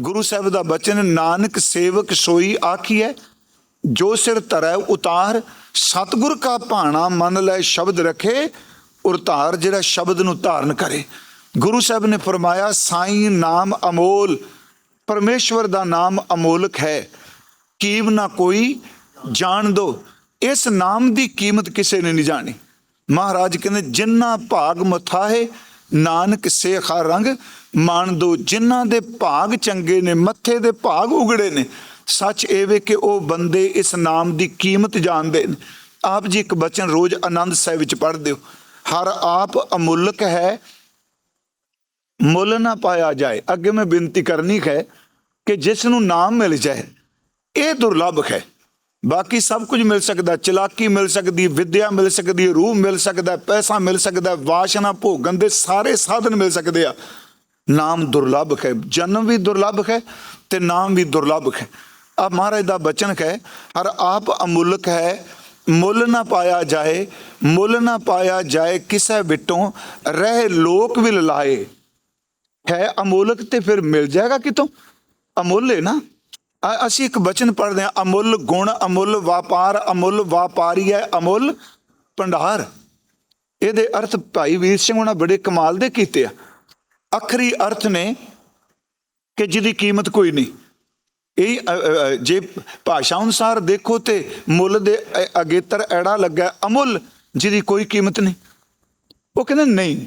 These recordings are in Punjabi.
ਗੁਰੂ ਸਾਹਿਬ ਦਾ ਬਚਨ, ਨਾਨਕ ਸੇਵਕ ਸੋਈ ਆਖੀਐ, ਜੋ ਸਿਰ ਧਰੈ ਉਤਾਰ, ਸਤਿਗੁਰ ਕਾ ਭਾਣਾ ਮਨ ਲੈ ਸ਼ਬਦ ਰਖੇ, ਉਰਤਾਰ ਜਿਹੜਾ ਸ਼ਬਦ ਨੂੰ ਧਾਰਨ ਕਰੇ। ਗੁਰੂ ਸਾਹਿਬ ਨੇ ਫਰਮਾਇਆ, ਸਾਈਂ ਨਾਮ ਅਮੋਲ, ਪਰਮੇਸ਼ਵਰ ਦਾ ਨਾਮ ਅਮੋਲਕ ਹੈ। ਕੀਮ ਨਾ ਕੋਈ, ਜਾਣ ਦੋ। ਇਸ ਨਾਮ ਦੀ ਕੀਮਤ ਕਿਸੇ ਨੇ ਨਹੀਂ ਜਾਣੀ। ਮਹਾਰਾਜ ਕਹਿੰਦੇ, ਜਿੰਨਾ ਭਾਗ ਮਥਾਏ ਨਾਨਕ ਸੇਖਾ ਰੰਗ ਮਾਣ ਦੋ ਜਿਨ੍ਹਾਂ ਦੇ ਭਾਗ ਚੰਗੇ ਨੇ, ਮੱਥੇ ਦੇ ਭਾਗ ਉਗੜੇ ਨੇ। ਸੱਚ ਇਹ ਵੇ ਕਿ ਉਹ ਬੰਦੇ ਇਸ ਨਾਮ ਦੀ ਕੀਮਤ ਜਾਣਦੇ ਨੇ। ਆਪ ਜੀ ਇੱਕ ਬਚਨ ਰੋਜ਼ ਆਨੰਦ ਸਾਹਿਬ ਵਿੱਚ ਪੜ੍ਹਦੇ ਹੋ। ਹਰ ਆਪ ਅਮੁੱਲਕ ਹੈ, ਮੁੱਲ ਨਾ ਪਾਇਆ ਜਾਏ। ਅੱਗੇ ਮੈਂ ਬੇਨਤੀ ਕਰਨੀ ਹੈ ਕਿ ਜਿਸ ਨੂੰ ਨਾਮ ਮਿਲ ਜਾਏ, ਇਹ ਦੁਰਲੱਭ ਹੈ। ਬਾਕੀ ਸਭ ਕੁਝ ਮਿਲ ਸਕਦਾ, ਚਲਾਕੀ ਮਿਲ ਸਕਦੀ, ਵਿਦਿਆ ਮਿਲ ਸਕਦੀ, ਰੂਹ ਮਿਲ ਸਕਦਾ, ਪੈਸਾ ਮਿਲ ਸਕਦਾ, ਵਾਸ਼ਨਾ ਭੋਗਣ ਦੇ ਸਾਰੇ ਸਾਧਨ ਮਿਲ ਸਕਦੇ ਆ। ਨਾਮ ਦੁਰਲੱਭ ਹੈ, ਜਨਮ ਵੀ ਦੁਰਲੱਭ ਹੈ ਤੇ ਨਾਮ ਵੀ ਦੁਰਲੱਭ ਹੈ। ਆ ਮਹਾਰਾਜ ਦਾ ਬਚਨ ਹੈ, ਹਰ ਆਪ ਅਮੁੱਲਕ ਹੈ, ਮੁੱਲ ਨਾ ਪਾਇਆ ਜਾਏ, ਮੁੱਲ ਨਾ ਪਾਇਆ ਜਾਏ ਕਿਸੇ ਵਿਟੋਂ, ਰਹਿ ਲੋਕ ਵੀ ਲਾਏ ਹੈ ਅਮੋਲਕ ਤੇ ਫਿਰ ਮਿਲ ਜਾਏਗਾ ਕਿਤੋਂ? ਅਮੁੱਲ ਹੈ ਨਾ। ਅਸੀਂ ਇੱਕ ਬਚਨ ਪੜ੍ਹਦੇ ਹਾਂ, ਅਮੁੱਲ ਗੁਣ, ਅਮੁੱਲ ਵਪਾਰ, ਅਮੁੱਲ ਵਪਾਰੀ ਹੈ, ਅਮੁੱਲ ਭੰਡਾਰ। ਇਹਦੇ ਅਰਥ ਭਾਈ ਵੀਰ ਸਿੰਘ ਉਹਨਾਂ ਬੜੇ ਕਮਾਲ ਦੇ ਕੀਤੇ ਆ। ਅਖਰੀ ਅਰਥ ਨੇ ਕਿ ਜਿਹਦੀ ਕੀਮਤ ਕੋਈ ਨਹੀਂ। ਇਹ ਜੇ ਭਾਸ਼ਾ ਅਨੁਸਾਰ ਦੇਖੋ ਤੇ ਮੁੱਲ ਦੇ ਅਗੇਤਰ ਐੜਾ ਲੱਗਾ, ਅਮੁੱਲ ਜਿਹਦੀ ਕੋਈ ਕੀਮਤ ਨਹੀਂ। ਉਹ ਕਹਿੰਦੇ, ਨਹੀਂ,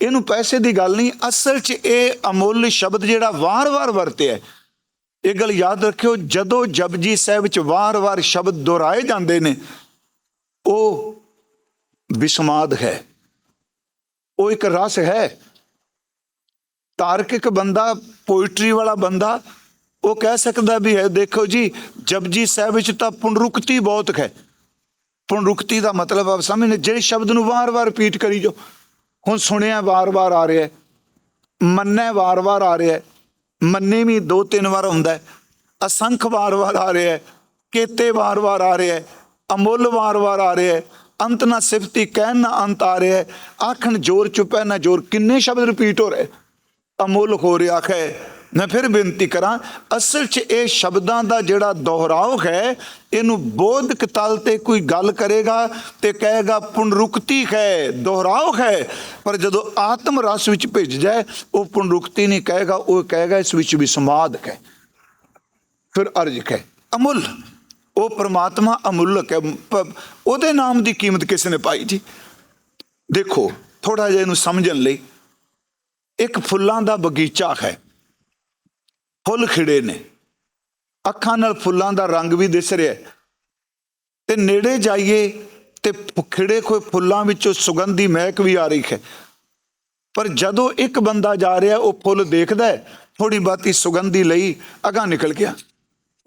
ਇਹਨੂੰ ਪੈਸੇ ਦੀ ਗੱਲ ਨਹੀਂ, ਅਸਲ 'ਚ ਇਹ ਅਮੁੱਲ ਸ਼ਬਦ ਜਿਹੜਾ ਵਾਰ-ਵਾਰ ਵਰਤਿਆ ਇਹ ਗੱਲ ਯਾਦ ਰੱਖਿਓ, ਜਦੋਂ ਜਪਜੀ ਸਾਹਿਬ ਵਿੱਚ ਵਾਰ-ਵਾਰ ਸ਼ਬਦ ਦੁਹਰਾਏ ਜਾਂਦੇ ਨੇ, ਉਹ ਵਿਸਮਾਦ ਹੈ। ਉਹ ਇੱਕ ਰਸ ਹੈ। ਤਾਰਕਿਕ ਬੰਦਾ ਪੋਇਟਰੀ ਵਾਲਾ ਬੰਦਾ, ਉਹ ਕਹਿ ਸਕਦਾ ਵੀ ਹੈ, ਦੇਖੋ ਜੀ, ਜਪਜੀ ਸਾਹਿਬ ਵਿੱਚ ਤਾਂ ਪੁਨਰੁਕਤੀ ਬਹੁਤ ਹੈ। ਪੁਨਰੁਕਤੀ ਦਾ ਮਤਲਬ ਆਪ ਸਮਝਨੇ ਜਿਹੜੇ ਸ਼ਬਦ ਨੂੰ ਵਾਰ-ਵਾਰ ਰਿਪੀਟ ਕਰੀ ਜੋ ਹੁਣ ਸੁਣਿਆ ਵਾਰ-ਵਾਰ ਆ ਰਿਹਾ ਹੈ, ਮੰਨਿਆ ਵਾਰ-ਵਾਰ ਆ ਰਿਹਾ ਮੰਨੇ ਵੀ ਦੋ ਤਿੰਨ ਵਾਰ ਹੁੰਦਾ ਅਸੰਖ ਵਾਰ-ਵਾਰ ਆ ਰਿਹਾ ਕੇਤੇ ਵਾਰ-ਵਾਰ ਆ ਰਿਹਾ ਅਮੁੱਲ ਵਾਰ-ਵਾਰ ਆ ਰਿਹਾ ਅੰਤ ਨਾ ਸਿਫਤੀ, ਕਹਿਣ ਨਾ ਅੰਤ ਆ ਰਿਹਾ ਆਖਣ ਜੋਰ ਚੁਪੈ ਨਾ ਜੋਰ, ਕਿੰਨੇ ਸ਼ਬਦ ਰਿਪੀਟ ਹੋ ਰਹੇ? ਅਮੁੱਲ ਹੋ ਰਿਹਾ ਹੈ ਮੈਂ ਫਿਰ ਬੇਨਤੀ ਕਰਾਂ, ਅਸਲ 'ਚ ਇਹ ਸ਼ਬਦਾਂ ਦਾ ਜਿਹੜਾ ਦੁਹਰਾਓ ਹੈ, ਇਹਨੂੰ ਬੋਧਕ ਤਲ ਤੇ ਕੋਈ ਗੱਲ ਕਰੇਗਾ ਤੇ ਕਹੇਗਾ ਪੁਨਰੁਕਤੀ ਹੈ, ਦੁਹਰਾਓ ਹੈ। ਪਰ ਜਦੋਂ ਆਤਮ ਰਸ ਵਿੱਚ ਭਿੱਜ ਜਾਏ, ਉਹ ਪੁਨਰੁਕਤੀ ਨਹੀਂ ਕਹੇਗਾ, ਉਹ ਕਹੇਗਾ ਇਸ ਵਿੱਚ ਵੀ ਸਮਾਦ ਹੈ। ਫਿਰ ਅਰਜ ਹੈ, ਅਮੁੱਲ। ਉਹ ਪ੍ਰਮਾਤਮਾ ਅਮੁੱਲਕ ਹੈ। ਉਹਦੇ ਨਾਮ ਦੀ ਕੀਮਤ ਕਿਸ ਨੇ ਪਾਈ ਜੀ। ਦੇਖੋ ਥੋੜਾ ਜਿਹਾ ਇਹਨੂੰ ਸਮਝਣ ਲਈ, ਇੱਕ ਫੁੱਲਾਂ ਦਾ ਬਗੀਚਾ ਹੈ। ਫੁੱਲ ਖਿੜੇ ਨੇ। ਅੱਖਾਂ ਨਾਲ ਫੁੱਲਾਂ ਦਾ ਰੰਗ ਵੀ ਦਿਸ ਰਿਹਾ ਹੈ। ਤੇ ਨੇੜੇ ਜਾਈਏ ਤੇ ਖਿੜੇ ਹੋਏ ਫੁੱਲਾਂ ਵਿੱਚੋਂ ਸੁਗੰਧੀ ਮਹਿਕ ਵੀ ਆ ਰਹੀ ਹੈ। ਪਰ ਜਦੋਂ ਇੱਕ ਬੰਦਾ ਜਾ ਰਿਹਾ, ਉਹ ਫੁੱਲ ਦੇਖਦਾ ਹੈ ਥੋੜੀ ਬਾਤੀ ਸੁਗੰਧੀ ਲਈ ਅਗਾ ਨਿਕਲ ਗਿਆ।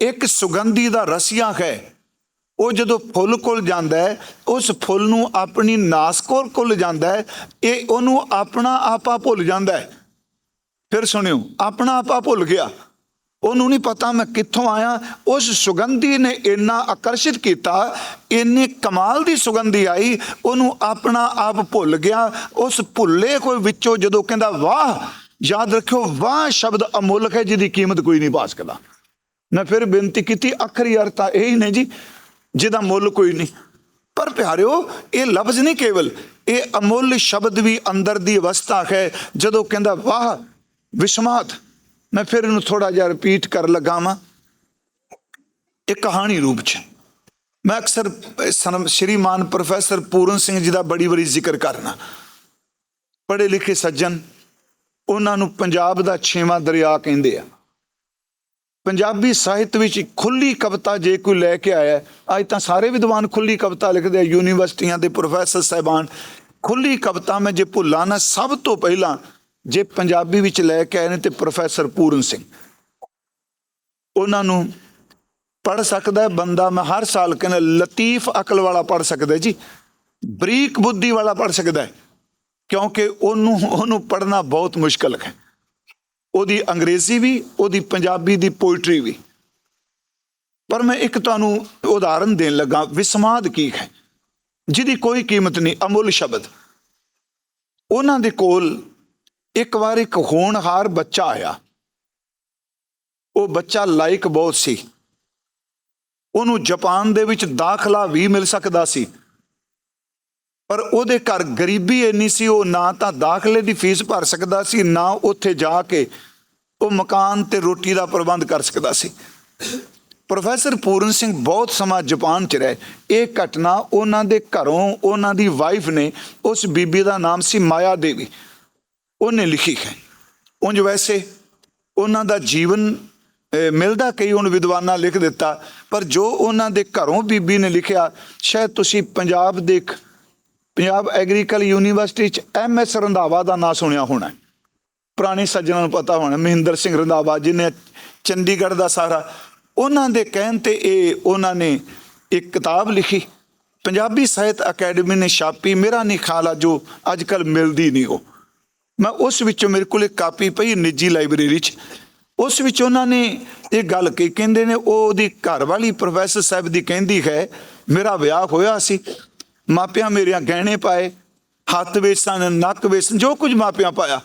ਇੱਕ ਸੁਗੰਧੀ ਦਾ ਰਸੀਆ ਹੈ। ਉਹ ਜਦੋਂ ਫੁੱਲ ਕੋਲ ਜਾਂਦਾ ਹੈ, ਉਸ ਫੁੱਲ ਨੂੰ ਆਪਣੀ ਨਾਸਕੋਲ ਕੋਲ ਜਾਂਦਾ ਹੈ, ਇਹ ਉਹਨੂੰ ਆਪਣਾ ਆਪਾ ਭੁੱਲ ਜਾਂਦਾ ਹੈ। ਫਿਰ ਸੁਣਿਓ ਆਪਣਾ ਆਪਾ ਭੁੱਲ ਗਿਆ। ਉਹਨੂੰ ਨਹੀਂ ਪਤਾ ਮੈਂ ਕਿੱਥੋਂ ਆਇਆ। ਉਸ ਸੁਗੰਧੀ ਨੇ ਇੰਨਾ ਆਕਰਸ਼ਿਤ ਕੀਤਾ, ਇੰਨੀ ਕਮਾਲ ਦੀ ਸੁਗੰਧੀ ਆਈ, ਉਹਨੂੰ ਆਪਣਾ ਆਪ ਭੁੱਲ ਗਿਆ। ਉਸ ਭੁੱਲੇ ਕੋਈ ਵਿੱਚੋਂ ਜਦੋਂ ਕਹਿੰਦਾ, ਵਾਹ! ਯਾਦ ਰੱਖਿਓ, ਵਾਹ ਸ਼ਬਦ ਅਮੁੱਲਕ ਹੈ, ਜਿਹਦੀ ਕੀਮਤ ਕੋਈ ਨਹੀਂ ਪਾ ਸਕਦਾ ਮੈਂ ਫਿਰ ਬੇਨਤੀ ਕੀਤੀ ਆਖਰੀ ਅਰਥ ਤਾਂ ਇਹ ਹੀ ਨੇ ਜੀ, ਜਿਹਦਾ ਮੁੱਲ ਕੋਈ ਨਹੀਂ। ਪਰ ਪਿਆਰਿਓ, ਇਹ ਲਫ਼ਜ਼ ਨਹੀਂ ਕੇਵਲ, ਇਹ ਅਮੁੱਲ ਸ਼ਬਦ ਵੀ ਅੰਦਰ ਦੀ ਅਵਸਥਾ ਹੈ। ਜਦੋਂ ਕਹਿੰਦਾ, ਵਾਹ, ਵਿਸਮਾਤ ਮੈਂ ਫਿਰ ਇਹਨੂੰ ਥੋੜਾ ਜਿਹਾ ਰਿਪੀਟ ਕਰ ਲੱਗਾ ਵਾਂ। ਇਹ ਕਹਾਣੀ ਰੂਪ ਚ ਮੈਂ ਅਕਸਰ ਸਨਮ, ਸ਼੍ਰੀਮਾਨ ਪ੍ਰੋਫੈਸਰ ਪੂਰਨ ਸਿੰਘ ਜੀ ਦਾ ਬੜੀ ਬੜੀ ਜ਼ਿਕਰ ਕਰਨਾ। ਪੜ੍ਹੇ ਲਿਖੇ ਸੱਜਣ, ਉਹਨਾਂ ਨੂੰ ਪੰਜਾਬ ਦਾ ਛੇਵਾਂ ਦਰਿਆ ਕਹਿੰਦੇ ਆ। ਪੰਜਾਬੀ ਸਾਹਿਤ ਵਿੱਚ ਖੁੱਲੀ ਕਵਿਤਾ ਜੇ ਕੋਈ ਲੈ ਕੇ ਆਇਆ ਅੱਜ ਤਾਂ ਸਾਰੇ ਵਿਦਵਾਨ ਖੁੱਲੀ ਕਵਿਤਾ ਲਿਖਦੇ ਆ, ਯੂਨੀਵਰਸਿਟੀਆਂ ਦੇ ਪ੍ਰੋਫੈਸਰ ਸਾਹਿਬਾਨ। ਖੁੱਲੀ ਕਵਿਤਾ ਮੈਂ ਜੇ ਭੁੱਲਾਂ ਨਾ, ਸਭ ਤੋਂ ਪਹਿਲਾਂ ਜੇ ਪੰਜਾਬੀ ਵਿੱਚ ਲੈ ਕੇ ਆਏ ਨੇ ਤੇ ਪ੍ਰੋਫੈਸਰ ਪੂਰਨ ਸਿੰਘ। ਉਹਨਾਂ ਨੂੰ ਪੜ ਸਕਦਾ ਹੈ, ਬੰਦਾ ਮੈਂ ਹਰ ਸਾਲ ਕਹਿੰਦਾ, ਲਤੀਫ ਅਕਲ ਵਾਲਾ ਪੜ ਸਕਦਾ ਜੀ, ਬਰੀਕ ਬੁੱਧੀ ਵਾਲਾ ਪੜ ਸਕਦਾ ਹੈ, ਕਿਉਂਕਿ ਉਹਨੂੰ ਉਹਨੂੰ ਪੜਨਾ ਬਹੁਤ ਮੁਸ਼ਕਲ ਹੈ। ਉਹਦੀ ਅੰਗਰੇਜ਼ੀ ਵੀ, ਉਹਦੀ ਪੰਜਾਬੀ ਦੀ ਪੋਇਟਰੀ ਵੀ। ਪਰ ਮੈਂ ਇੱਕ ਤੁਹਾਨੂੰ ਉਦਾਹਰਨ ਦੇਣ ਲੱਗਾ, ਵਿਸਮਾਦ ਕੀ ਹੈ? ਜਿਹਦੀ ਕੋਈ ਕੀਮਤ ਨਹੀਂ, ਅਮੁੱਲ ਸ਼ਬਦ। ਉਹਨਾਂ ਦੇ ਕੋਲ ਇੱਕ ਵਾਰ ਇੱਕ ਹੋਣਹਾਰ ਬੱਚਾ ਆਇਆ। ਉਹ ਬੱਚਾ ਲਾਇਕ ਬਹੁਤ ਸੀ। ਉਹਨੂੰ ਜਾਪਾਨ ਦੇ ਵਿੱਚ ਦਾਖਲਾ ਵੀ ਮਿਲ ਸਕਦਾ ਸੀ। ਪਰ ਉਹਦੇ ਘਰ ਗਰੀਬੀ ਇੰਨੀ ਸੀ, ਉਹ ਨਾ ਤਾਂ ਦਾਖਲੇ ਦੀ ਫੀਸ ਭਰ ਸਕਦਾ ਸੀ, ਨਾ ਉੱਥੇ ਜਾ ਕੇ ਉਹ ਮਕਾਨ ਤੇ ਰੋਟੀ ਦਾ ਪ੍ਰਬੰਧ ਕਰ ਸਕਦਾ ਸੀ। ਪ੍ਰੋਫੈਸਰ ਪੂਰਨ ਸਿੰਘ ਬਹੁਤ ਸਮਾਂ ਜਾਪਾਨ ਚ ਰਹੇ। ਇਹ ਘਟਨਾ ਉਹਨਾਂ ਦੇ ਘਰੋਂ ਉਹਨਾਂ ਦੀ ਵਾਈਫ ਨੇ, ਉਸ ਬੀਬੀ ਦਾ ਨਾਮ ਸੀ ਮਾਇਆ ਦੇਵੀ। ਉਹਨੇ ਲਿਖੀ ਹੈ। ਉਂਝ ਵੈਸੇ ਉਹਨਾਂ ਦਾ ਜੀਵਨ ਮਿਲਦਾ ਕਈ ਹੁਣ ਵਿਦਵਾਨਾਂ ਲਿਖ ਦਿੱਤਾ, ਪਰ ਜੋ ਉਹਨਾਂ ਦੇ ਘਰੋਂ ਬੀਬੀ ਨੇ ਲਿਖਿਆ, ਸ਼ਾਇਦ ਤੁਸੀਂ ਪੰਜਾਬ ਦੇ ਪੰਜਾਬ ਐਗਰੀਕਲ ਯੂਨੀਵਰਸਿਟੀ ਚ ਐਮ ਐਸ ਰੰਧਾਵਾ ਦਾ ਨਾਂ ਸੁਣਿਆ ਹੋਣਾ ਪੁਰਾਣੇ ਸੱਜਣਾਂ ਨੂੰ ਪਤਾ ਹੋਣਾ, ਮਹਿੰਦਰ ਸਿੰਘ ਰੰਧਾਵਾ ਜਿਹਨੇ ਚੰਡੀਗੜ੍ਹ ਦਾ ਸਾਰਾ, ਉਹਨਾਂ ਦੇ ਕਹਿਣ ਤੇ ਇਹ ਉਹਨਾਂ ਨੇ ਇੱਕ ਕਿਤਾਬ ਲਿਖੀ। ਪੰਜਾਬੀ ਸਾਹਿਤ ਅਕੈਡਮੀ ਨੇ ਛਾਪੀ, ਮੇਰਾ ਨਹੀਂ ਖਾਲਾ ਜੋ ਅੱਜ ਕੱਲ ਮਿਲਦੀ ਨਹੀਂ ਉਹ। ਮੈਂ ਉਸ ਵਿੱਚੋਂ ਮੇਰੇ ਕੋਲ ਇੱਕ ਕਾਪੀ ਪਈ ਨਿੱਜੀ ਲਾਇਬ੍ਰੇਰੀ 'ਚ। ਉਸ ਵਿੱਚ ਉਹਨਾਂ ਨੇ ਇਹ ਗੱਲ ਕਹੀ, ਕਹਿੰਦੇ ਨੇ ਉਹ ਉਹਦੀ ਘਰ ਵਾਲੀ ਪ੍ਰੋਫੈਸਰ ਸਾਹਿਬ ਦੀ ਕਹਿੰਦੀ ਹੈ, ਮੇਰਾ ਵਿਆਹ ਹੋਇਆ ਸੀ। ਮਾਪਿਆਂ ਮੇਰਿਆਂ ਗਹਿਣੇ ਪਾਏ, ਹੱਥ ਵੇਸਣ ਨੱਕ ਵੇਸਣ ਜੋ ਕੁਝ ਮਾਪਿਆਂ ਪਾਇਆ।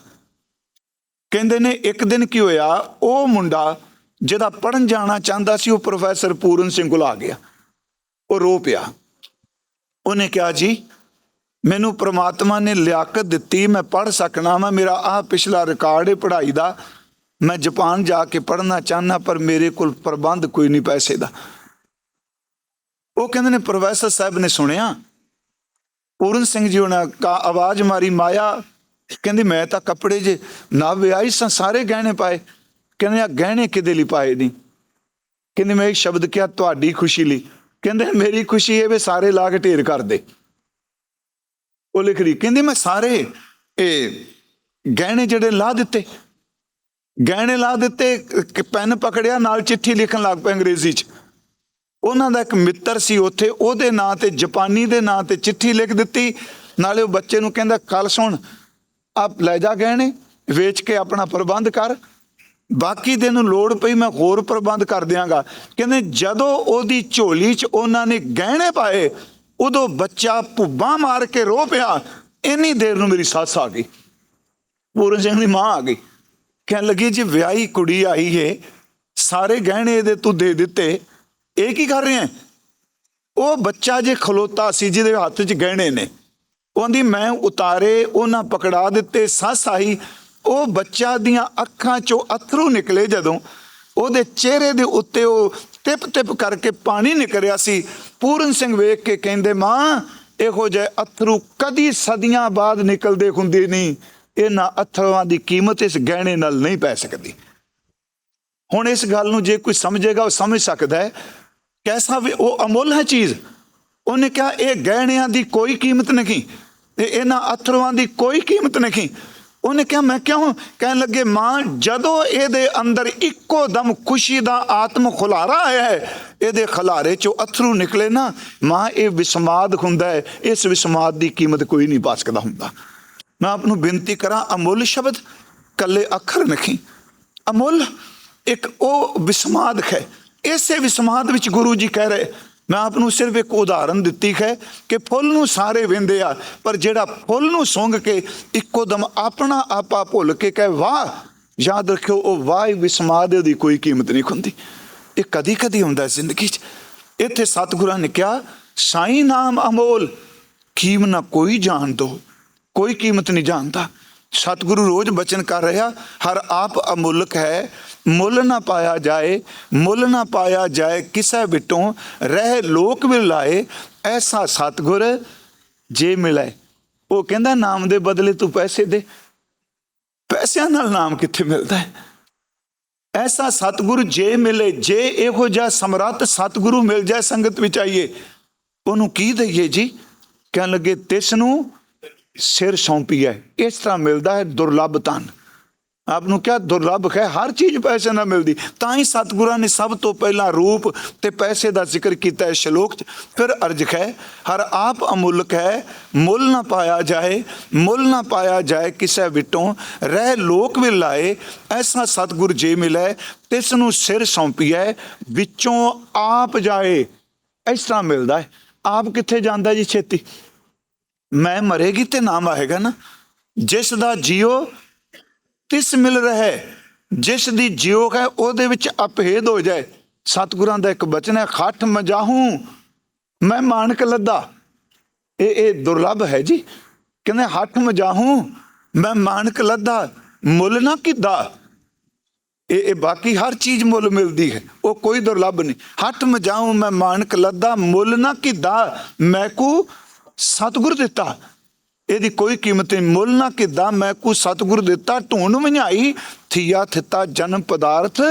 ਕਹਿੰਦੇ ਨੇ ਇੱਕ ਦਿਨ ਕੀ ਹੋਇਆ, ਉਹ ਮੁੰਡਾ ਜਿਹਦਾ ਪੜਨ ਜਾਣਾ ਚਾਹੁੰਦਾ ਸੀ, ਉਹ ਪ੍ਰੋਫੈਸਰ ਪੂਰਨ ਸਿੰਘ ਕੋਲ ਆ ਗਿਆ। ਉਹ ਰੋ ਪਿਆ। ਉਹਨੇ ਕਿਹਾ, ਜੀ ਮੈਨੂੰ ਪ੍ਰਮਾਤਮਾ ਨੇ ਲਿਆਕਤ ਦਿੱਤੀ, ਮੈਂ ਪੜ ਸਕਣਾ ਮੈਂ ਮੇਰਾ ਆਹ ਪਿਛਲਾ ਰਿਕਾਰਡ ਹੈ ਪੜ੍ਹਾਈ ਦਾ। ਮੈਂ ਜਾਪਾਨ ਜਾ ਕੇ ਪੜ੍ਹਨਾ ਚਾਹਨਾ ਪਰ ਮੇਰੇ ਕੋਲ ਪ੍ਰਬੰਧ ਕੋਈ ਨਹੀਂ ਪੈਸੇ ਦਾ। ਉਹ ਕਹਿੰਦੇ ਨੇ, ਪ੍ਰੋਫੈਸਰ ਸਾਹਿਬ ਨੇ ਸੁਣਿਆ, ਪੂਰਨ ਸਿੰਘ ਜੀ ਉਹਨਾਂ ਕਾ ਆਵਾਜ਼ ਮਾਰੀ, ਮਾਇਆ, ਕਹਿੰਦੀ, ਮੈਂ ਤਾਂ ਕੱਪੜੇ ਜੇ ਨਾ ਵਿਆਹੀ ਸਾਂ, ਸਾਰੇ ਗਹਿਣੇ ਪਾਏ। ਕਹਿੰਦੇ ਆ ਗਹਿਣੇ ਕਿਦੇ ਲਈ ਪਾਏ ਨਹੀਂ ਕਹਿੰਦੇ, ਮੈਂ ਇੱਕ ਸ਼ਬਦ ਕਿਹਾ, ਤੁਹਾਡੀ ਖੁਸ਼ੀ ਲਈ। ਕਹਿੰਦੇ, ਮੇਰੀ ਖੁਸ਼ੀ ਇਹ ਵੀ ਸਾਰੇ ਲਾ ਕੇ ਢੇਰ ਕਰ ਦੇ ਉਹ ਲਿਖ ਰਹੀ, ਕਹਿੰਦੀ ਮੈਂ ਸਾਰੇ ਇਹ ਗਹਿਣੇ ਜਿਹੜੇ ਲਾ ਦਿੱਤੇ, ਗਹਿਣੇ ਲਾ ਦਿੱਤੇ ਕਿ ਪੈਨ ਪਕੜਿਆ, ਨਾਲ ਚਿੱਠੀ ਲਿਖਣ ਲੱਗ ਪਏ ਅੰਗਰੇਜ਼ੀ 'ਚ। ਉਹਨਾਂ ਦਾ ਇੱਕ ਮਿੱਤਰ ਸੀ ਉੱਥੇ, ਉਹਦੇ ਨਾਂ ਤੇ, ਜਾਪਾਨੀ ਦੇ ਨਾਂ ਤੇ ਚਿੱਠੀ ਲਿਖ ਦਿੱਤੀ। ਨਾਲੇ ਉਹ ਬੱਚੇ ਨੂੰ ਕਹਿੰਦਾ ਕੱਲ ਸੁਣ ਆਪ ਲੈ ਜਾ ਗਹਿਣੇ, ਵੇਚ ਕੇ ਆਪਣਾ ਪ੍ਰਬੰਧ ਕਰ। ਬਾਕੀ ਦੇ ਨੂੰ ਲੋੜ ਪਈ, ਮੈਂ ਹੋਰ ਪ੍ਰਬੰਧ ਕਰ ਦਿਆਂਗਾ। ਕਹਿੰਦੇ ਜਦੋਂ ਉਹਦੀ ਝੋਲੀ 'ਚ ਉਹਨਾਂ ਨੇ ਗਹਿਣੇ ਪਾਏ ਉਦੋਂ ਬੱਚਾ ਭੁੱਬਾਂ ਮਾਰ ਕੇ ਰੋ ਪਿਆ। ਇੰਨੀ ਦੇਰ ਨੂੰ ਮੇਰੀ ਸੱਸ ਆ ਗਈ। ਪੂਰਨ ਸਿੰਘ ਦੀ ਮਾਂ ਆ ਗਈ। ਕਹਿਣ ਲੱਗੀ, ਜੀ ਵਿਆਹੀ ਕੁੜੀ ਆਈ ਏ, ਸਾਰੇ ਗਹਿਣੇ ਇਹਦੇ ਤੂੰ ਦੇ ਦਿੱਤੇ। ਇਹ ਕੀ ਕਰ ਰਹੇ ਉਹ ਬੱਚਾ ਜੇ ਖਲੋਤਾ ਸੀ, ਜਿਹਦੇ ਹੱਥ 'ਚ ਗਹਿਣੇ ਨੇ ਉਹਦੀ ਮੈਂ ਉਤਾਰੇ ਉਹਨਾਂ ਪਕੜਾ ਦਿੱਤੇ, ਸੱਸ ਆਈ। ਉਹ ਬੱਚਾ ਦੀਆਂ ਅੱਖਾਂ 'ਚੋਂ ਅਥਰੂ ਨਿਕਲੇ ਜਦੋਂ ਉਹਦੇ ਚਿਹਰੇ ਦੇ ਉੱਤੇ ਉਹ ਟਿਪ ਟਿਪ ਕਰਕੇ ਪਾਣੀ ਨਿਕਲ ਰਿਹਾ ਸੀ। ਪੂਰਨ ਸਿੰਘ ਵੇਖ ਕੇ ਕਹਿੰਦੇ, ਮਾਂ, ਇਹੋ ਜਿਹੇ ਅਥਰੂ ਕਦੀ ਸਦੀਆਂ ਬਾਅਦ ਨਿਕਲਦੇ ਹੁੰਦੇ ਨਹੀਂ। ਇਹਨਾਂ ਅਥਰੂਆਂ ਦੀ ਕੀਮਤ ਇਸ ਗਹਿਣੇ ਨਾਲ ਨਹੀਂ ਪੈ ਸਕਦੀ। ਹੁਣ ਇਸ ਗੱਲ ਨੂੰ ਜੇ ਕੋਈ ਸਮਝੇਗਾ, ਉਹ ਸਮਝ ਸਕਦਾ ਹੈ। ਕੈਸਾ ਵੀ ਉਹ ਅਮੁੱਲ ਹੈ ਚੀਜ਼। ਉਹਨੇ ਕਿਹਾ, ਇਹ ਗਹਿਣਿਆਂ ਦੀ ਕੋਈ ਕੀਮਤ ਨਹੀਂ ਤੇ ਇਹਨਾਂ ਅਥਰੂਆਂ ਦੀ ਕੋਈ ਕੀਮਤ ਨਹੀਂ। ਉਹਨੇ ਕਿਹਾ, ਮੈਂ ਕਿਉਂ ਕਹਿਣ ਲੱਗੇ, ਮਾਂ, ਜਦੋਂ ਇਹਦੇ ਅੰਦਰ ਇੱਕੋ ਦਮ ਖੁਸ਼ੀ ਦਾ ਆਤਮ ਖੁਲਾਰਾ ਆਇਆ ਹੈ, ਇਹਦੇ ਖਲਾਰੇ ਚੋਂ ਅਥਰੂ ਨਿਕਲੇ ਨਾ, ਮਾਂ, ਇਹ ਵਿਸਮਾਦ ਹੁੰਦਾ ਹੈ, ਇਸ ਵਿਸਮਾਦ ਦੀ ਕੀਮਤ ਕੋਈ ਨਹੀਂ ਪਾ ਸਕਦਾ ਹੁੰਦਾ। ਮੈਂ ਆਪ ਨੂੰ ਬੇਨਤੀ ਕਰਾਂ, ਅਮੁੱਲ ਸ਼ਬਦ ਕੱਲੇ ਅੱਖਰ ਨਹੀਂ ਅਮੁੱਲ ਇੱਕ ਉਹ ਵਿਸਮਾਦ ਹੈ, ਇਸੇ ਵਿਸਮਾਦ ਵਿੱਚ ਗੁਰੂ ਜੀ ਕਹਿ ਰਹੇ ਮੈਂ ਆਪ ਨੂੰ ਸਿਰਫ ਇੱਕ ਉਦਾਹਰਨ ਦਿੱਤੀ ਹੈ ਕਿ ਫੁੱਲ ਨੂੰ ਸਾਰੇ ਵੇਂਦੇ ਆ, ਪਰ ਜਿਹੜਾ ਫੁੱਲ ਨੂੰ ਸੁੰਘ ਕੇ ਇੱਕੋ ਦਮ ਆਪਣਾ ਆਪਾ ਭੁੱਲ ਕੇ ਕਹੇ, ਵਾਹ! ਯਾਦ ਰੱਖਿਓ, ਉਹ ਵਾਹ ਵਿਸਮਾਦ ਦੀ ਕੋਈ ਕੀਮਤ ਨਹੀਂ ਹੁੰਦੀ ਇਹ ਕਦੀ ਕਦੀ ਹੁੰਦਾ ਜ਼ਿੰਦਗੀ 'ਚ। ਇੱਥੇ ਸਤਿਗੁਰਾਂ ਨੇ ਕਿਹਾ, ਸਾਈ ਨਾਮ ਅਮੋਲ ਕੀਮ ਨਾ ਕੋਈ ਜਾਣ ਦੋ, ਕੋਈ ਕੀਮਤ ਨਹੀਂ ਜਾਣਦਾ। ਸਤਿਗੁਰੂ ਰੋਜ਼ ਬਚਨ ਕਰ ਰਿਹਾ, ਹਰ ਆਪ ਅਮੁੱਲਕ ਹੈ ਮੁੱਲ ਨਾ ਪਾਇਆ ਜਾਏ, ਮੁੱਲ ਨਾ ਪਾਇਆ ਜਾਏ, ਕਿਸੇ ਵਿਟੋਂ ਰਹਿ ਲੋਕ ਵੀ ਲਾਏ, ਐਸਾ ਸਤਿਗੁਰ ਜੇ ਮਿਲੇ। ਉਹ ਕਹਿੰਦਾ, ਨਾਮ ਦੇ ਬਦਲੇ ਤੂੰ ਪੈਸੇ ਦੇ। ਪੈਸਿਆਂ ਨਾਲ ਨਾਮ ਕਿੱਥੇ ਮਿਲਦਾ ਹੈ? ਐਸਾ ਸਤਿਗੁਰੂ ਜੇ ਮਿਲੇ, ਜੇ ਇਹੋ ਜਿਹਾ ਸਮਰੱਥ ਸਤਿਗੁਰੂ ਮਿਲ ਜਾਏ ਸੰਗਤ ਵਿੱਚ ਆਈਏ, ਉਹਨੂੰ ਕੀ ਦਈਏ ਜੀ? ਕਹਿਣ ਲੱਗੇ ਤਿਸ ਨੂੰ ਸਿਰ ਸੌਂਪੀਏ ਇਸ ਤਰ੍ਹਾਂ ਮਿਲਦਾ ਹੈ ਦੁਰਲੱਭ ਧਨ। ਆਪ ਨੂੰ ਕਿਹਾ ਦੁਰਲੱਭ ਹੈ ਹਰ ਚੀਜ਼ ਪੈਸੇ ਨਾਲ ਮਿਲਦੀ। ਤਾਂ ਹੀ ਸਤਿਗੁਰਾਂ ਨੇ ਸਭ ਤੋਂ ਪਹਿਲਾਂ ਰੂਪ ਤੇ ਪੈਸੇ ਦਾ ਜ਼ਿਕਰ ਕੀਤਾ ਹੈ ਸ਼ਲੋਕ 'ਚ। ਫਿਰ ਅਰਜ ਹੈ ਹਰ ਆਪ ਅਮੁੱਲਕ ਹੈ ਮੁੱਲ ਨਾ ਪਾਇਆ ਜਾਏ, ਮੁੱਲ ਨਾ ਪਾਇਆ ਜਾਏ ਕਿਸੇ ਵਿਟੋਂ। ਰਹਿ ਲੋਕ ਵੀ ਲਾਏ, ਐਸਾ ਸਤਿਗੁਰ ਜੇ ਮਿਲੇ, ਤਿਸ ਨੂੰ ਸਿਰ ਸੌਂਪੀਐ, ਵਿੱਚੋਂ ਆਪ ਜਾਏ। ਇਸ ਤਰ੍ਹਾਂ ਮਿਲਦਾ ਹੈ। ਆਪ ਕਿੱਥੇ ਜਾਂਦਾ ਜੀ ਛੇਤੀ? ਮੈਂ ਮਰੇਗੀ ਤੇ ਨਾਮ ਆਏਗਾ ਨਾ। ਜਿਸ ਦਾ ਜੀਓ ਤਿਸ ਮਿਲ ਰਹੇ? ਜਿਸ ਦੀ ਜਿਉ ਹੈ, ਉਹਦੇ ਵਿੱਚ ਅਪਹੇਦ ਹੋ ਜਾਏ। ਸਤਿਗੁਰਾਂ ਦਾ ਇੱਕ ਬਚਨ ਹੈ ਖੱਟ ਮਜਾਹੂ। ਮੈਂ ਮਾਨਕ ਲੱਦਾ। ਇਹ ਇਹ ਦੁਰਲੱਭ ਹੈ ਜੀ। ਕਹਿੰਦੇ, ਹੱਠ ਮਜਾਹੂ, ਮੈਂ ਮਾਨਕ ਲੱਦਾ। ਮੁੱਲ ਨਾ ਕਿਦਾ? ਇਹ ਇਹ ਬਾਕੀ ਹਰ ਚੀਜ਼ ਮੁੱਲ ਮਿਲਦੀ ਹੈ। ਉਹ ਕੋਈ ਦੁਰਲੱਭ ਨਹੀਂ। ਹੱਠ ਮਜਾਉ ਮੈਂ ਮਾਨਕ ਲੱਦਾ। ਮੁੱਲ ਨਾ ਕਿਦਾ? ਮੈਕੂ ਸਤਿਗੁਰ ਦਿੱਤਾ। ਇਹਦੀ ਕੋਈ ਕੀਮਤ ਨਹੀਂ। ਮੁੱਲ ਨਾ ਕਿਦਾ ਮੈਕੂ ਸਤਿਗੁਰ ਦਿੱਤਾ ਢੂਣ ਵਣਾਈ ਥੀਆ ਥਿੱਤਾ ਜਨਮ ਪਦਾਰਥ,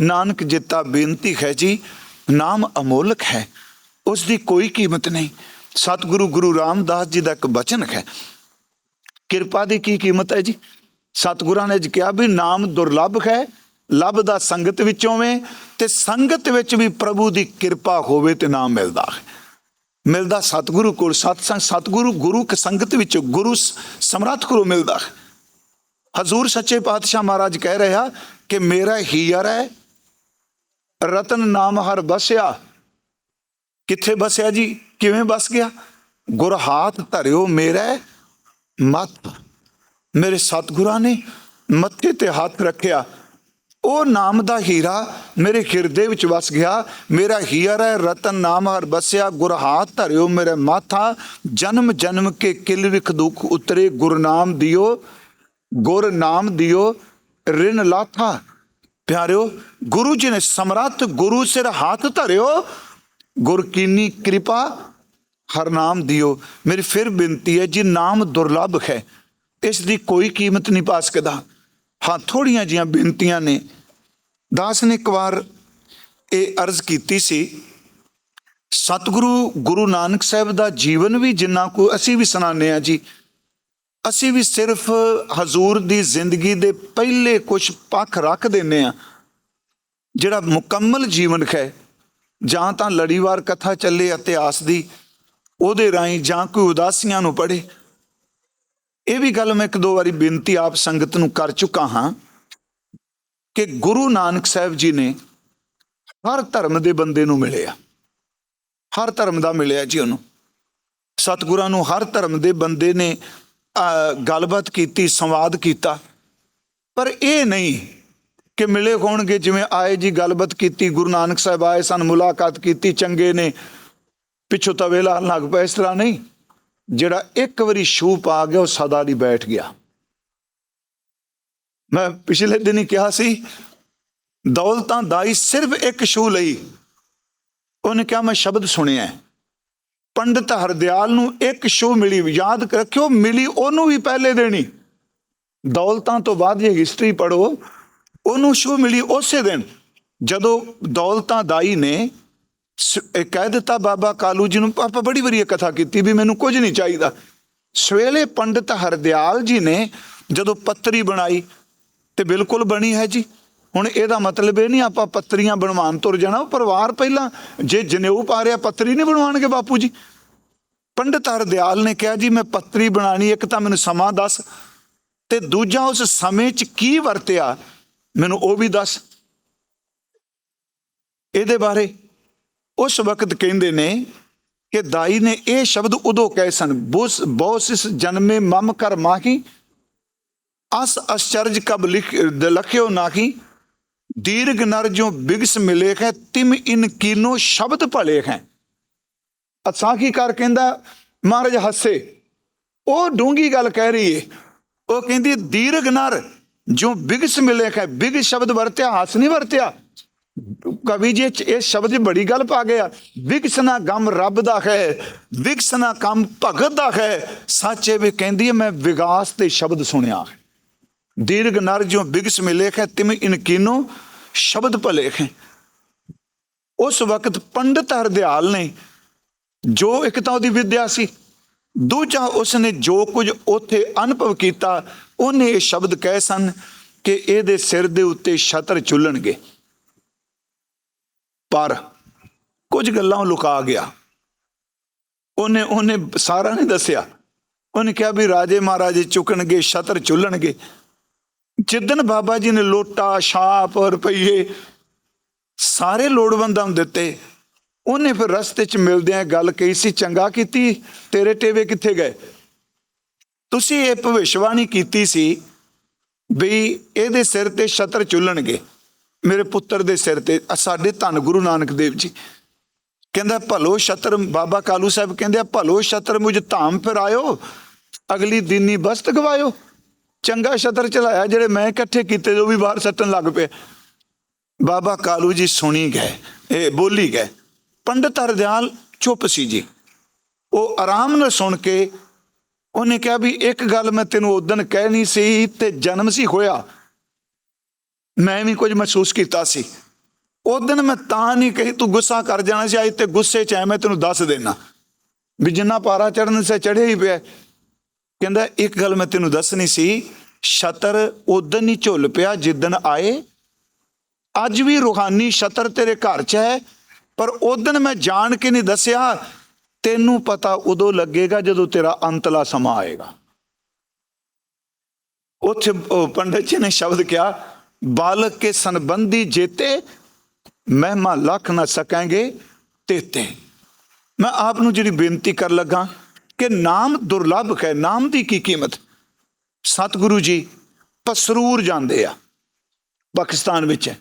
ਨਾਨਕ ਜਿੱਤਾ ਬੇਨਤੀ ਹੈ ਜੀ, ਨਾਮ ਅਮੋਲਕ ਹੈ ਉਸ ਦੀ ਕੋਈ ਕੀਮਤ ਨਹੀਂ। ਸਤਿਗੁਰੂ ਗੁਰੂ ਰਾਮਦਾਸ ਜੀ ਦਾ ਇੱਕ ਬਚਨ ਹੈ। ਕਿਰਪਾ ਦੀ ਕੀ ਕੀਮਤ ਹੈ ਜੀ? ਸਤਿਗੁਰਾਂ ਨੇ ਜੀ ਕਿਹਾ ਵੀ ਨਾਮ ਦੁਰਲੱਭ ਹੈ, ਲੱਭ ਦਾ ਸੰਗਤ ਵਿੱਚੋਂ ਵੇ ਤੇ ਸੰਗਤ ਵਿੱਚ ਵੀ ਪ੍ਰਭੂ ਦੀ ਕਿਰਪਾ ਹੋਵੇ ਤੇ ਨਾਮ ਮਿਲਦਾ ਹੈ। ਮਿਲਦਾ ਸਤਿਗੁਰੂ ਕੋਲ, ਸਤਸੰਗ, ਸਤਿਗੁਰੂ ਗੁਰੂ ਕੇ ਸੰਗਤ ਵਿੱਚ ਗੁਰੂ ਸਮਰੱਥ ਕੋਲੋਂ ਮਿਲਦਾ। ਹਜ਼ੂਰ ਸੱਚੇ ਪਾਤਸ਼ਾਹ ਮਹਾਰਾਜ ਕਹਿ ਰਿਹਾ ਕਿ ਮੇਰਾ ਹੀਰ ਹੈ। ਰਤਨ ਨਾਮ ਹਰ ਬਸਿਆ। ਕਿੱਥੇ ਬਸਿਆ ਜੀ? ਕਿਵੇਂ ਬਸ ਗਿਆ? ਗੁਰ ਹਾਥ ਧਰਿਓ ਮੇਰਾ ਮਤ। ਮੇਰੇ ਸਤਿਗੁਰਾਂ ਨੇ ਮੱਥੇ ਤੇ ਹੱਥ ਰੱਖਿਆ। ਉਹ ਨਾਮ ਦਾ ਹੀਰਾ ਮੇਰੇ ਹਿਰਦੇ ਵਿੱਚ ਵਸ ਗਿਆ, ਮੇਰਾ ਹੀਰਾ ਹੈ, ਰਤਨ ਨਾਮ ਹਰ ਬਸਿਆ, ਗੁਰ ਹਾਥ ਧਰਿਓ ਮੇਰੇ ਮਾਥਾ, ਜਨਮ ਜਨਮ ਕੇ ਕਿਲ ਵਿਖ ਦੁਖ ਉਤਰੇ ਗੁਰਨਾਮ ਦਿਓ, ਗੁਰ ਨਾਮ ਦਿਓ, ਰਿਨ ਲਾਥਾ। ਪਿਆਰਿਓ, ਗੁਰੂ ਜੀ ਨੇ ਸਮਰੱਥ, ਗੁਰੂ ਸਿਰ ਹੱਥ ਧਰਿਓ, ਗੁਰ ਕੀਨੀ ਕਿਰਪਾ ਹਰ ਨਾਮ ਦਿਓ। ਮੇਰੀ ਫਿਰ ਬੇਨਤੀ ਹੈ, ਜੀ ਨਾਮ ਦੁਰਲੱਭ ਹੈ, ਇਸ ਦੀ ਕੋਈ ਕੀਮਤ ਨਹੀਂ ਪਾ ਸਕਦਾ। ਹਾਂ, ਥੋੜੀਆਂ ਜੀਆਂ ਬੇਨਤੀਆਂ ਨੇ ਦਾਸ ਨੇ ਇੱਕ ਵਾਰ ਇਹ ਅਰਜ਼ ਕੀਤੀ ਸੀ, ਸਤਿਗੁਰੂ ਗੁਰੂ ਨਾਨਕ ਸਾਹਿਬ ਦਾ ਜੀਵਨ ਵੀ ਜਿੰਨਾ ਕੋ ਅਸੀਂ ਵੀ ਸੁਣਾਉਂਦੇ ਆ ਜੀ, ਅਸੀਂ ਵੀ ਸਿਰਫ ਹਜ਼ੂਰ ਦੀ ਜ਼ਿੰਦਗੀ ਦੇ ਪਹਿਲੇ ਕੁਝ ਪੱਖ ਰੱਖ ਦਿੰਨੇ ਆ ਜਿਹੜਾ ਮੁਕੰਮਲ ਜੀਵਨ ਹੈ ਜਾਂ ਤਾਂ ਲੜੀਵਾਰ ਕਥਾ ਚੱਲੇ, ਇਤਿਹਾਸ ਦੀ ਉਹਦੇ ਰਾਹੀਂ ਜਾਂ ਕੋਈ ਉਦਾਸੀਆਂ ਨੂੰ ਪੜ੍ਹੇ। ਇਹ ਵੀ ਗੱਲ ਮੈਂ ਇੱਕ ਦੋ ਵਾਰੀ ਬੇਨਤੀ ਆਪ ਸੰਗਤ ਨੂੰ ਕਰ ਚੁੱਕਾ ਹਾਂ। ਕਿ ਗੁਰੂ ਨਾਨਕ ਸਾਹਿਬ ਜੀ ਨੇ ਹਰ ਧਰਮ ਦੇ ਬੰਦੇ ਨੂੰ ਮਿਲਿਆ। ਹਰ ਧਰਮ ਦਾ ਮਿਲਿਆ ਜੀ ਉਹਨੂੰ। ਸਤਿਗੁਰਾਂ ਨੂੰ ਹਰ ਧਰਮ ਦੇ ਬੰਦੇ ਨੇ ਗੱਲਬਾਤ ਕੀਤੀ, ਸੰਵਾਦ ਕੀਤਾ। ਪਰ ਇਹ ਨਹੀਂ ਕਿ ਮਿਲੇ ਹੋਣਗੇ, ਜਿਵੇਂ ਆਏ ਜੀ ਗੱਲਬਾਤ ਕੀਤੀ, ਗੁਰੂ ਨਾਨਕ ਸਾਹਿਬ ਆਏ, ਸਨ ਮੁਲਾਕਾਤ ਕੀਤੀ, ਚੰਗੇ ਨੇ, ਪਿੱਛੋਂ ਤਵੇ ਲਾਲ ਲੱਗ ਪਿਆ ਇਸ ਤਰ੍ਹਾਂ ਨਹੀਂ। ਜਿਹੜਾ ਇੱਕ ਵਾਰੀ ਛੂ ਪਾ ਗਿਆ, ਉਹ ਸਦਾ ਲਈ ਬੈਠ ਗਿਆ। ਮੈਂ ਪਿਛਲੇ ਦਿਨ ਹੀ ਕਿਹਾ ਸੀ, ਦੌਲਤਾਂ ਦਾਈ ਸਿਰਫ ਇੱਕ ਸ਼ੂ ਲਈ। ਉਹਨੇ ਕਿਹਾ, ਮੈਂ ਸ਼ਬਦ ਸੁਣਿਆ ਹੈ। ਪੰਡਤ ਹਰਦਿਆਲ ਨੂੰ ਇੱਕ ਛੂ ਮਿਲੀ। ਯਾਦ ਰੱਖਿਓ, ਮਿਲੀ ਉਹਨੂੰ ਵੀ ਪਹਿਲੇ ਦੇਣੀ ਦੌਲਤਾਂ ਤੋਂ ਬਾਅਦ ਜੇ ਹਿਸਟਰੀ ਪੜੋ ਉਹਨੂੰ ਛੂ ਮਿਲੀ ਉਸੇ ਦਿਨ। ਜਦੋਂ ਦੌਲਤਾਂ ਦਾਈ ਨੇ ਕਹਿ ਦਿੱਤਾ, ਬਾਬਾ ਕਾਲੂ ਜੀ ਨੂੰ ਆਪਾਂ ਬੜੀ ਵਾਰੀ ਇਹ ਕਥਾ ਕੀਤੀ ਵੀ ਮੈਨੂੰ ਕੁਝ ਨਹੀਂ ਚਾਹੀਦਾ। ਸਵੇਲੇ ਪੰਡਤ ਹਰਦਿਆਲ ਜੀ ਨੇ ਜਦੋਂ ਪੱਤਰੀ ਬਣਾਈ ਤੇ ਬਿਲਕੁਲ ਬਣੀ ਹੈ ਜੀ। ਹੁਣ ਇਹਦਾ ਮਤਲਬ ਇਹ ਨਹੀਂ ਆਪਾਂ ਪੱਤਰੀਆਂ ਬਣਵਾਉਣ ਤੁਰ ਜਾਣਾ। ਉਹ ਪਰਿਵਾਰ ਪਹਿਲਾਂ ਜੇ ਜਨੇਊ ਪਾ ਰਿਹਾ, ਪੱਤਰੀ ਨਹੀਂ ਬਣਵਾਉਣਗੇ ਬਾਪੂ ਜੀ। ਪੰਡਤ ਹਰਦਿਆਲ ਨੇ ਕਿਹਾ, ਜੀ, ਮੈਂ ਪੱਤਰੀ ਬਣਾਣੀ ਇੱਕ ਤਾਂ ਮੈਨੂੰ ਸਮਾਂ ਦੱਸ। ਤੇ ਦੂਜਾ, ਉਸ ਸਮੇਂ 'ਚ ਕੀ ਵਰਤਿਆ? ਮੈਨੂੰ ਉਹ ਵੀ ਦੱਸ। ਇਹਦੇ ਬਾਰੇ ਉਸ ਵਕਤ ਕਹਿੰਦੇ ਨੇ ਕਿ ਦਾਈ ਨੇ ਇਹ ਸ਼ਬਦ ਉਦੋਂ ਕਹੇ ਸਨ, ਬੁਸ ਬੌਸਿਸ ਜਨਮੇ ਮਮ ਕਰ ਮਾਹੀ ਅਸ ਅਚਰਜ ਕਬ ਲਿਖ ਲਖਿਓ ਨਾਹੀ, ਦੀਰਘ ਨਰ ਜੋ ਬਿਗਸ ਮਿਲੇ ਹੈ ਤਿਮ ਇਨ ਕੀਨੋ ਸ਼ਬਦ ਭਲੇ ਹੈ ਅਸਾਖੀ ਕਰ ਕਹਿੰਦਾ, ਮਹਾਰਾਜ ਹੱਸੇ, ਉਹ ਡੂੰਗੀ ਗੱਲ ਕਹਿ ਰਹੀ ਏ। ਉਹ ਕਹਿੰਦੀ, ਦੀਰਘ ਨਰ ਜੋ ਬਿਗਸ ਮਿਲੇ ਹੈ ਬਿਗ ਸ਼ਬਦ ਵਰਤਿਆ, ਹੱਸ ਨਹੀਂ ਵਰਤਿਆ। ਕਵੀ ਜੀ, ਇਹ ਸ਼ਬਦ ਬੜੀ ਗੱਲ ਪਾ ਗਿਆ। ਵਿਗਸਨਾ ਗਮ ਰੱਬ ਦਾ ਹੈ ਵਿਗਸਨਾ ਕੰਮ ਭਗਤ ਦਾ ਹੈ ਸੱਚੇ ਵੀ ਕਹਿੰਦੀ ਹੈ ਮੈਂ ਵਿਗਾਸ ਤੇ ਸ਼ਬਦ ਸੁਣਿਆ ਹੈ। ਦੀਰਘ ਨਰ ਜੋ ਬਿਗਸ ਮਿਲੇ ਹੈ ਤਿਮ ਇਨਕੀਨੋ ਸ਼ਬਦ ਭਲੇ ਹੈ ਉਸ ਵਕਤ ਪੰਡਤ ਹਰਦਿਆਲ ਨੇ ਜੋ ਇੱਕ ਤਾਂ ਉਹਦੀ ਵਿਦਿਆ ਸੀ ਦੂਜਾ ਉਸਨੇ ਜੋ ਕੁਝ ਉੱਥੇ ਅਨੁਭਵ ਕੀਤਾ ਉਹਨੇ ਇਹ ਸ਼ਬਦ ਕਹੇ ਸਨ ਕਿ ਇਹਦੇ ਸਿਰ ਦੇ ਉੱਤੇ ਛਤਰ ਚੁੱਲਣਗੇ ਪਰ ਕੁਝ ਗੱਲਾਂ ਉਹ ਲੁਕਾ ਗਿਆ ਉਹਨੇ ਉਹਨੇ ਸਾਰਾ ਨਹੀਂ ਦੱਸਿਆ ਉਹਨੇ ਕਿਹਾ ਵੀ ਰਾਜੇ ਮਹਾਰਾਜੇ ਚੁੱਕਣਗੇ ਛਤਰ ਚੁੱਲਣਗੇ ਜਿੱਦਨ ਬਾਬਾ ਜੀ ਨੇ ਲੋਟਾ, ਛਾਪ ਰੁਪਈਏ ਸਾਰੇ ਲੋੜਵੰਦਾਂ ਨੂੰ ਦਿੱਤੇ, ਉਹਨੇ ਫਿਰ ਰਸਤੇ 'ਚ ਮਿਲਦਿਆਂ ਗੱਲ ਕਹੀ ਸੀ, ਚੰਗਾ ਕੀਤੀ, ਤੇਰੇ ਟੇਵੇ ਕਿੱਥੇ ਗਏ? ਤੁਸੀਂ ਇਹ ਭਵਿਸ਼ਵਾਣੀ ਕੀਤੀ ਸੀ ਵੀ ਇਹਦੇ ਸਿਰ ਤੇ ਛਤਰ ਚੁੱਲਣਗੇ। ਮੇਰੇ ਪੁੱਤਰ ਦੇ ਸਿਰ ਤੇ ਸਾਡੇ ਧੰਨ ਗੁਰੂ ਨਾਨਕ ਦੇਵ ਜੀ। ਕਹਿੰਦਾ, ਭਲੋ ਛਤਰ ਬਾਬਾ ਕਾਲੂ ਸਾਹਿਬ ਕਹਿੰਦੇ ਭਲੋ ਛਤਰ ਮੁਝ ਧਾਮ ਫਿਰ ਆਇਓ, ਅਗਲੀ ਦਿਨੀ ਬਸਤ ਗਵਾਇਓ। ਚੰਗਾ ਸ਼ਤਰ ਚਲਾਇਆ, ਜਿਹੜੇ ਮੈਂ ਇਕੱਠੇ ਕੀਤੇ, ਜੋ ਵੀ ਬਾਹਰ ਸੱਟਣ ਲੱਗ ਪਏ। ਬਾਬਾ ਕਾਲੂ ਜੀ ਸੁਣੀ ਗਏ, ਇਹ ਬੋਲੀ ਗਏ। ਪੰਡਤ ਹਰਦਿਆਲ ਚੁੱਪ ਸੀ ਜੀ। ਉਹ ਆਰਾਮ ਨਾਲ ਸੁਣ ਕੇ ਉਹਨੇ ਕਿਹਾ ਵੀ, ਇੱਕ ਗੱਲ ਮੈਂ ਤੈਨੂੰ ਉਦੋਂ ਕਹਿਣੀ ਸੀ ਤੇ ਜਨਮ ਸੀ ਹੋਇਆ। ਮੈਂ ਵੀ ਕੁਝ ਮਹਿਸੂਸ ਕੀਤਾ ਸੀ। ਉਦੋਂ ਮੈਂ ਤਾਂ ਨਹੀਂ ਕਹੀ, ਤੂੰ ਗੁੱਸਾ ਕਰ ਜਾਣਾ ਸੀ, ਅੱਜ ਤੇ ਗੁੱਸੇ ਚ ਐ ਮੈਂ ਤੈਨੂੰ ਦੱਸ ਦੇਣਾ ਵੀ ਜਿੰਨਾ ਪਾਰਾ ਚੜਨ ਸੇ ਚੜਿਆ ਹੀ ਪਿਆ। ਕਹਿੰਦਾ, ਇੱਕ ਗੱਲ ਮੈਂ ਤੈਨੂੰ ਦੱਸਣੀ ਸੀ ਛਤਰ ਉਦੋਂ ਹੀ ਝੁੱਲ ਪਿਆ ਜਿੱਦਣ ਆਏ। ਅੱਜ ਵੀ ਰੂਹਾਨੀ ਛਤਰ ਤੇਰੇ ਘਰ 'ਚ ਹੈ, ਪਰ ਉਦੋਂ ਮੈਂ ਜਾਣ ਕੇ ਨਹੀਂ ਦੱਸਿਆ। ਤੈਨੂੰ ਪਤਾ ਉਦੋਂ ਲੱਗੇਗਾ ਜਦੋਂ ਤੇਰਾ ਅੰਤਲਾ ਸਮਾਂ ਆਏਗਾ। ਉੱਥੇ ਉਹ ਪੰਡਤ ਜੀ ਨੇ ਸ਼ਬਦ ਕਿਹਾ, ਬਾਲਕ ਕੇ ਸੰਬੰਧੀ ਜੇਤੇ ਮਹਿਮਾ ਲੱਖ ਨਾ ਸਕਾਂਗੇ ਤੇਤੇ। ਮੈਂ ਆਪ ਨੂੰ ਜਿਹੜੀ ਬੇਨਤੀ ਕਰ ਲੱਗਾ ਕਿ ਨਾਮ ਦੁਰਲੱਭ ਹੈ, ਨਾਮ ਦੀ ਕੀ ਕੀਮਤ? ਸਤਿਗੁਰੂ ਜੀ ਪਸਰੂਰ ਜਾਂਦੇ ਆ, ਪਾਕਿਸਤਾਨ ਵਿੱਚ।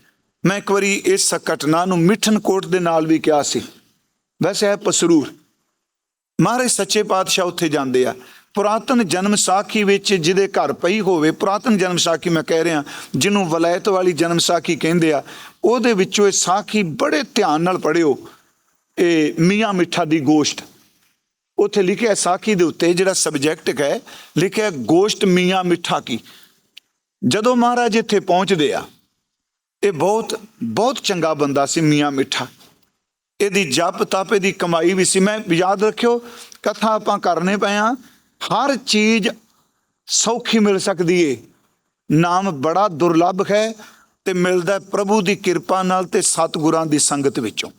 ਮੈਂ ਇੱਕ ਵਾਰੀ ਇਸ ਘਟਨਾ ਨੂੰ ਮਿਠਨ ਕੋਟ ਦੇ ਨਾਲ ਵੀ ਕਿਹਾ ਸੀ। ਵੈਸੇ ਹੈ ਪਸਰੂਰ। ਮਹਾਰਾਜ ਸੱਚੇ ਪਾਤਸ਼ਾਹ ਉੱਥੇ ਜਾਂਦੇ ਆ। ਪੁਰਾਤਨ ਜਨਮ ਸਾਖੀ ਵਿੱਚ ਜਿਹਦੇ ਘਰ ਪਈ ਹੋਵੇ, ਪੁਰਾਤਨ ਜਨਮ ਸਾਖੀ ਮੈਂ ਕਹਿ ਰਿਹਾ, ਜਿਹਨੂੰ ਵਲਾਇਤ ਵਾਲੀ ਜਨਮ ਸਾਖੀ ਕਹਿੰਦੇ ਆ, ਉਹਦੇ ਵਿੱਚੋਂ ਇਹ ਸਾਖੀ ਬੜੇ ਧਿਆਨ ਨਾਲ ਪੜਿਓ ਇਹ ਮੀਆਂ ਮਿੱਠਾ ਦੀ ਗੋਸ਼ਟ। ਉੱਥੇ ਲਿਖਿਆ ਸਾਖੀ ਦੇ ਉੱਤੇ ਜਿਹੜਾ ਸਬਜੈਕਟ ਹੈ, ਲਿਖਿਆ ਗੋਸ਼ਟ ਮੀਆਂ ਮਿੱਠਾ ਕੀ। ਜਦੋਂ ਮਹਾਰਾਜ ਇੱਥੇ ਪਹੁੰਚਦੇ ਆ, ਇਹ ਬਹੁਤ ਬਹੁਤ ਚੰਗਾ ਬੰਦਾ ਸੀ ਮੀਆਂ ਮਿੱਠਾ। ਇਹਦੀ ਜਪ ਤਪ, ਇਹਦੀ ਕਮਾਈ ਵੀ ਸੀ। ਮੈਂ ਯਾਦ ਰੱਖਿਓ, ਕਥਾ ਆਪਾਂ ਕਰਨੇ ਪਏ ਆ, ਹਰ ਚੀਜ਼ ਸੌਖੀ ਮਿਲ ਸਕਦੀ ਏ। ਨਾਮ ਬੜਾ ਦੁਰਲੱਭ ਹੈ ਤੇ ਮਿਲਦਾ ਪ੍ਰਭੂ ਦੀ ਕਿਰਪਾ ਨਾਲ ਤੇ ਸਤਿਗੁਰਾਂ ਦੀ ਸੰਗਤ ਵਿੱਚੋਂ।